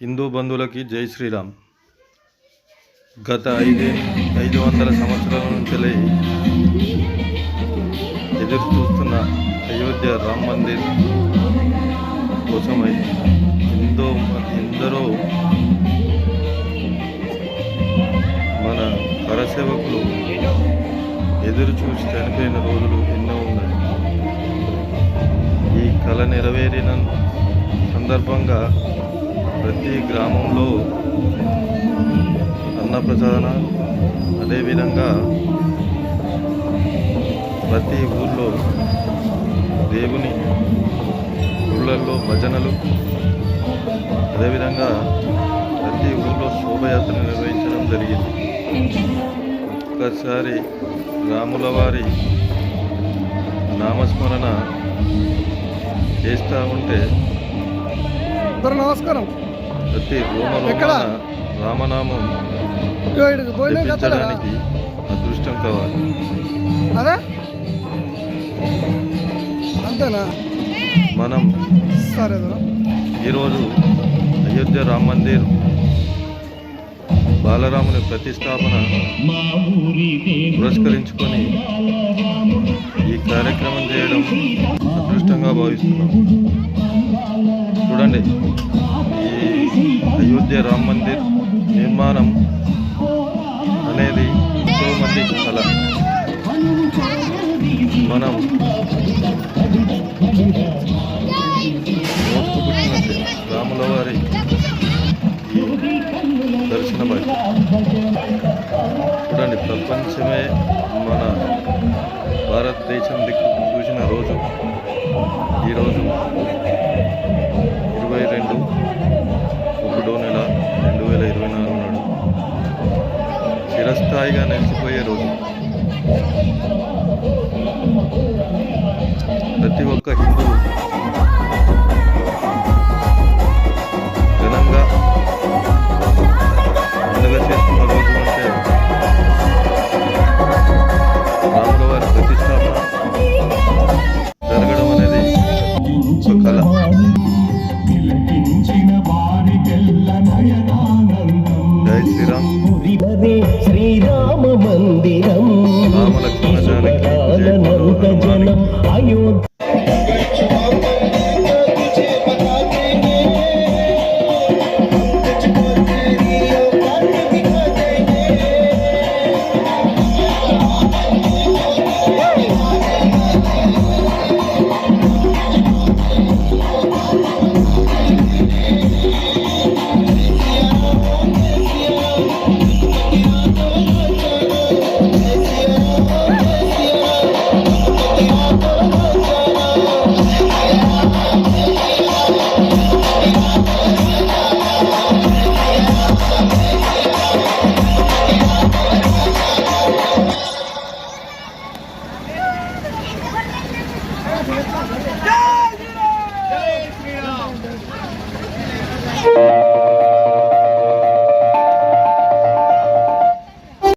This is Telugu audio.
హిందూ బంధువులకి జై శ్రీరామ్. గత ఐదే ఐదు వందల సంవత్సరాల నుంచి ఎదురు చూస్తున్న అయోధ్య రామ్ మందిర్ కోసమై ఎంతో ఎందరో మన కరసేవకులు ఎదురు చూసి చనిపోయిన రోజులు ఎన్నో ఉన్నాయి. ఈ కళ నెరవేరిన సందర్భంగా ప్రతి గ్రామంలో అన్నప్రసాదన అదేవిధంగా ప్రతి ఊర్లో దేవుని ఊళ్ళల్లో భజనలు అదేవిధంగా ప్రతి ఊర్లో శోభయాత్ర నిర్వహించడం జరిగింది. ఒక్కసారి రాముల వారి నామస్మరణ చేస్తూ ఉంటే నమస్కారం. ప్రతి ఎక్కడ? రామనామం? జపించడానికి అదృష్టం కావాలి అదే అంతేనా మనం సరే. ఈరోజు అయోధ్య రామ మందిర్ బాలరాముని ప్రతిష్టాపన పురస్కరించుకొని ఈ కార్యక్రమం చేయడం అదృష్టంగా భావిస్తున్నాం చూడండి అయోధ్య రామ మందిర్ నిర్మాణం అనేది ఎంతో మంది కళ మనం మోసుకుపుట్టినట్టే రాముల వారి ఈ దర్శన చూడండి ప్రపంచమే మన భారతదేశం దిక్కు చూసిన రోజు. ఈరోజు చిరస్థాయిగా నిలిచిపోయే రోజు శ్రీరామ మందిరం. జనం అయోధ్య